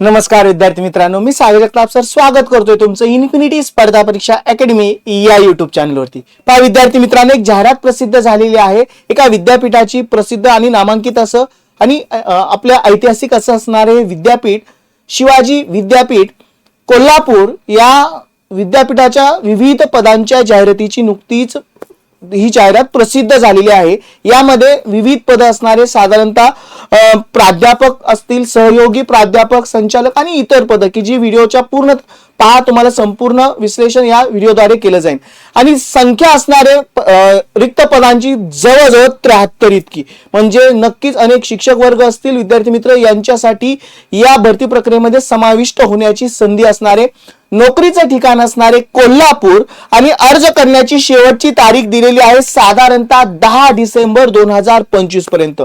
नमस्कार विद्यार्थी मित्रांनो. मी सागर जगताप सर स्वागत करतोय तुमचं इन्फिनिटी स्पर्धा परीक्षा अकॅडमी या युट्यूब चॅनलवरती पहा विद्यार्थी मित्रांनो एक जाहिरात प्रसिद्ध झालेली आहे. एका विद्यापीठाची प्रसिद्ध आणि नामांकित असं आणि आपल्या ऐतिहासिक असं असणारे विद्यापीठ शिवाजी विद्यापीठ कोल्हापूर या विद्यापीठाच्या विविध पदांच्या जाहिरातीची नुकतीच ही जाहिरात प्रसिद्ध झालेली आहे. यामध्ये विविध पद असणारे साधारणतः प्राध्यापक असतील सहयोगी प्राध्यापक संचालक आणि इतर पद की जी व्हिडिओच्या पूर्ण पहा तुम्हाला संपूर्ण विश्लेषण या व्हिडिओद्वारे केलं जाईल. आणि संख्या असणारे रिक्त पदांची जवळजवळ त्र्याहत्तर इतकी. म्हणजे नक्कीच अनेक शिक्षक वर्ग असतील विद्यार्थी मित्र यांच्यासाठी या भरती प्रक्रियेमध्ये समाविष्ट होण्याची संधी असणारे नोकरीचं ठिकाण असणारे कोल्हापूर आणि अर्ज करण्याची शेवटची तारीख दिलेली आहे साधारणतः दहा डिसेंबर दोन हजार पंचवीसपर्यंत.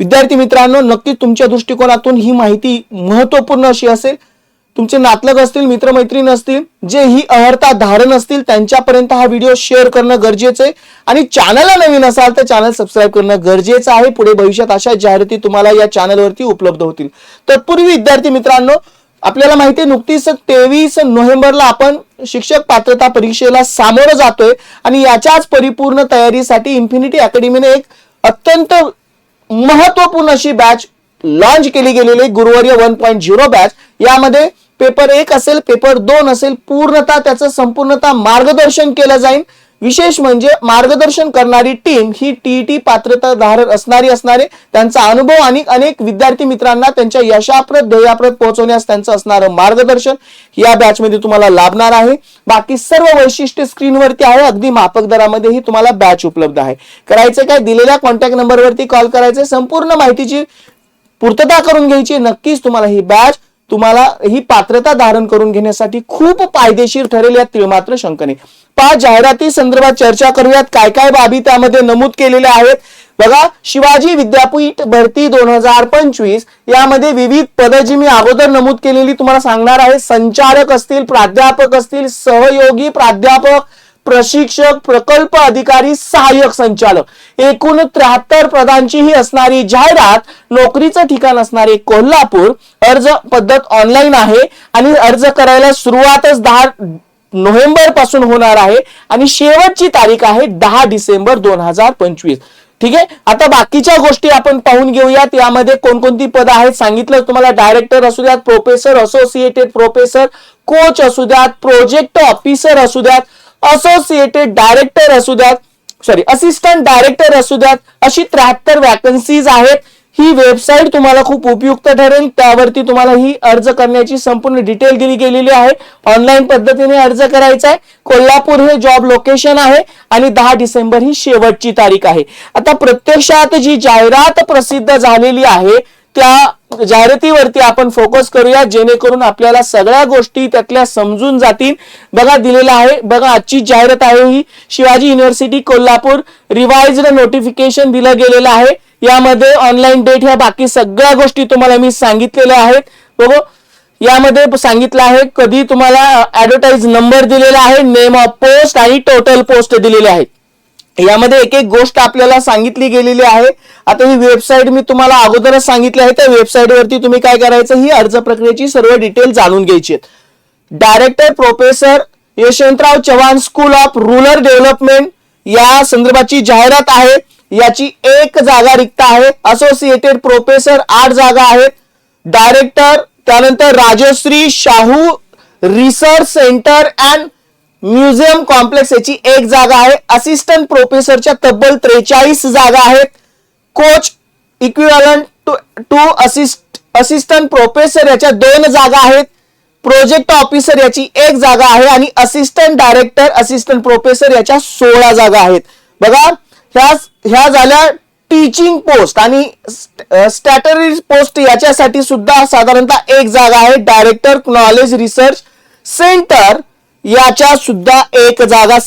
विद्यार्थी मित्रांनो नक्की तुमच्या दृष्टिकोनातून ही माहिती महत्त्वपूर्ण अशी असेल. तुमचे नातलग असतील मित्रमैत्रीण असतील जे ही अहर्ता धारण असतील त्यांच्यापर्यंत हा व्हिडिओ शेअर करणं गरजेचं आहे. आणि चॅनलला नवीन असाल तर चॅनल सबस्क्राईब करणं गरजेचं आहे. पुढे भविष्यात अशा जाहिराती तुम्हाला या चॅनलवरती उपलब्ध होतील. तत्पूर्वी विद्यार्थी मित्रांनो आपल्याला माहिती आहे नुकतीच तेवीस नोव्हेंबरला आपण शिक्षक पात्रता परीक्षेला सामोरं जातोय आणि याच्याच परिपूर्ण तयारीसाठी इन्फिनिटी अकॅडमीने एक अत्यंत महत्त्वपूर्ण अशी बॅच लॉन्च केली गेलेली गुरुवारी गुरुवर्य वन पॉईंट झिरो बॅच यामध्ये पेपर एक असेल पेपर दोन असेल पूर्णतः त्याचं संपूर्णतः मार्गदर्शन केलं जाईल. विशेष म्हणजे मार्गदर्शन करणारी टीम ही टीईटी पात्रता धारक असणारी असणारे त्यांचा अनुभव आणि अनेक विद्यार्थी मित्रांना त्यांच्या यशाप्रत ध्येयाप्रत पोहोचवण्यास त्यांचं असणारं मार्गदर्शन या बॅचमध्ये तुम्हाला लाभणार आहे. बाकी सर्व वैशिष्ट्य स्क्रीनवरती आहे. अगदी माफक दरामध्येही तुम्हाला बॅच उपलब्ध आहे. करायचं काय? दिलेल्या कॉन्टॅक्ट नंबरवरती कॉल करायचं. संपूर्ण माहितीची पूर्तता करून घ्यायची. नक्कीच तुम्हाला ही बॅच तुम्हाला ही पात्रता धारण करून घेण्यासाठी खूप फायदेशीर ठरेल यात मात्र शंका नाही पाच जाहिराती संदर्भात चर्चा करूयात. काय काय बाबी त्यामध्ये नमूद केलेल्या आहेत? बघा शिवाजी विद्यापीठ भरती दोन हजार पंचवीस यामध्ये विविध पद जी मी अगोदर नमूद केलेली तुम्हाला सांगणार आहे. संचालक असतील प्राध्यापक असतील सहयोगी प्राध्यापक प्रशिक्षक प्रकल्प अधिकारी सहाय्यक संचालक. एकूण त्र्याहत्तर पदांची ही असणारी जाहिरात नोकरीचं ठिकाण असणारे कोल्हापूर अर्ज पद्धत ऑनलाईन आहे आणि अर्ज करायला सुरुवातच दहा नोव्हेंबरपासून होणार आहे आणि शेवटची तारीख आहे दहा डिसेंबर दोन हजार पंचवीस. ठीक आहे? आता बाकीच्या गोष्टी आपण पाहून घेऊयात. यामध्ये कोणकोणती पदं आहेत सांगितलं तुम्हाला? डायरेक्टर असू द्यात प्रोफेसर असोसिएटेड प्रोफेसर कोच असू द्यात प्रोजेक्ट ऑफिसर असू द्यात असोसिएटेड डायरेक्टर असू द्यात सॉरी असिस्टंट डायरेक्टर असू द्यात अशी त्र्याहत्तर वॅकन्सीज आहेत. ही वेबसाईट तुम्हाला खूप उपयुक्त ठरेल. त्यावरती तुम्हाला ही अर्ज करण्याची संपूर्ण डिटेल दिली गेलेली आहे. ऑनलाईन पद्धतीने अर्ज करायचा आहे कोल्हापूर हे जॉब लोकेशन आहे आणि दहा डिसेंबर ही शेवटची तारीख आहे. आता प्रत्यक्षात जी जाहिरात प्रसिद्ध झालेली आहे त्या जाहिरातीवरती आपण फोकस करूया जेणेकरून आपल्याला सगळ्या गोष्टी त्यातल्या समजून जातील. बघा दिलेला आहे. बघा आजची जाहिरात आहे ही. Shivaji university Kolhapur. Revised notification दिलं गेलेलं आहे. यामध्ये ऑनलाईन डेट ह्या बाकी सगळ्या गोष्टी तुम्हाला मी सांगितलेल्या आहेत. बघू यामध्ये सांगितलं आहे कधी तुम्हाला ऍडव्हर्टाईज नंबर दिलेला आहे नेम ऑफ पोस्ट आणि टोटल पोस्ट दिलेले आहेत. यामध्ये एक एक गोष्ट आपल्याला सांगितली गेलेली आहे. आता ही वेबसाईट मी तुम्हाला अगोदरच सांगितली आहे. त्या वेबसाईटवरती तुम्ही काय करायचं? ही अर्ज प्रक्रियेची सर्व डिटेल जाणून घ्यायची director professor Yashwantrao Chavan school of rural development या संदर्भाची जाहिरात आहे. याची एक जागा रिक्त आहे. असोसिएटेड प्रोफेसर आठ जागा आहेत. डायरेक्टर त्यानंतर Rajarshi Shahu research centre and museum complex याची एक जागा आहे. असिस्टंट प्रोफेसरच्या तब्बल त्रेचाळीस जागा आहेत. Coach equivalent to to assist assistant professor याच्या दोन जागा आहेत. प्रोजेक्ट ऑफिसर याची एक जागा आहे आणि असिस्टंट डायरेक्टर असिस्टंट प्रोफेसर याच्या सोळा जागा आहेत. बघा ह्या ह्या झाल्या टीचिंग पोस्ट आणि स्टॅटरी पोस्ट याच्यासाठी सुद्धा साधारणतः एक जागा आहे. डायरेक्टर नॉलेज रिसर्च सेंटर याच्या सुद्धा एक जागा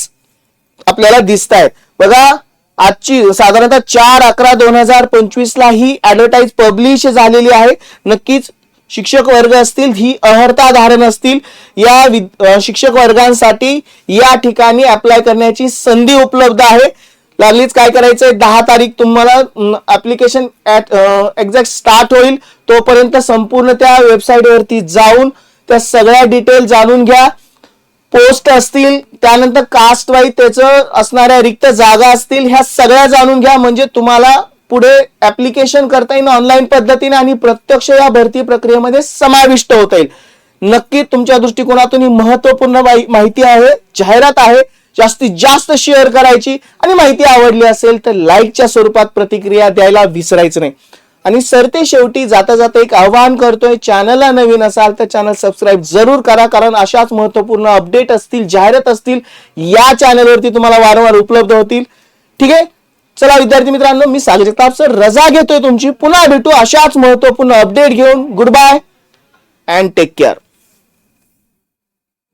आपल्याला दिसत आहे बघा आजची साधारणतः चार अकरा दोन हजार पंचवीस ला ही ऍडव्हर्टाईज पब्लिश झालेली आहे. नक्कीच शिक्षक वर्ग असतील ही अहर्ता धारण असतील. या शिक्षक वर्गांसाठी या ठिकाणी अप्लाय करण्याची संधी उपलब्ध आहे. लागलीच काय करायचंय? दहा तारीख तुम्हाला ऍप्लिकेशन एक्झॅक्ट स्टार्ट होईल. तोपर्यंत संपूर्ण त्या वेबसाईट वरती जाऊन त्या सगळ्या डिटेल जाणून घ्या. पोस्ट असतील त्यानंतर कास्ट वाईज त्याचं असणाऱ्या रिक्त जागा असतील ह्या सगळ्या जाणून घ्या. म्हणजे तुम्हाला पुढे ऍप्लिकेशन करता येईल ऑनलाईन पद्धतीने आणि प्रत्यक्ष या भरती प्रक्रियेमध्ये समाविष्ट होता येईल. नक्की तुमच्या दृष्टिकोनातून ही महत्त्वपूर्ण माहिती आहे जाहिरात आहे. जास्तीत जास्त शेअर करायची आणि माहिती आवडली असेल तर लाईकच्या स्वरूपात प्रतिक्रिया द्यायला विसरायचं नाही. आणि सरते शेवटी जाता जाता एक आवाहन करतोय. चॅनलला नवीन असाल तर चॅनल सबस्क्राईब जरूर करा कारण अशाच महत्त्वपूर्ण अपडेट असतील जाहिरात असतील या चॅनलवरती तुम्हाला वारंवार उपलब्ध होतील. ठीक आहे? चला विद्यार्थी मित्रांनो मी सागर सर रजा घेतोय तुमची. पुन्हा भेटू अशाच महत्त्वपूर्ण अपडेट घेऊन. Good bye and take care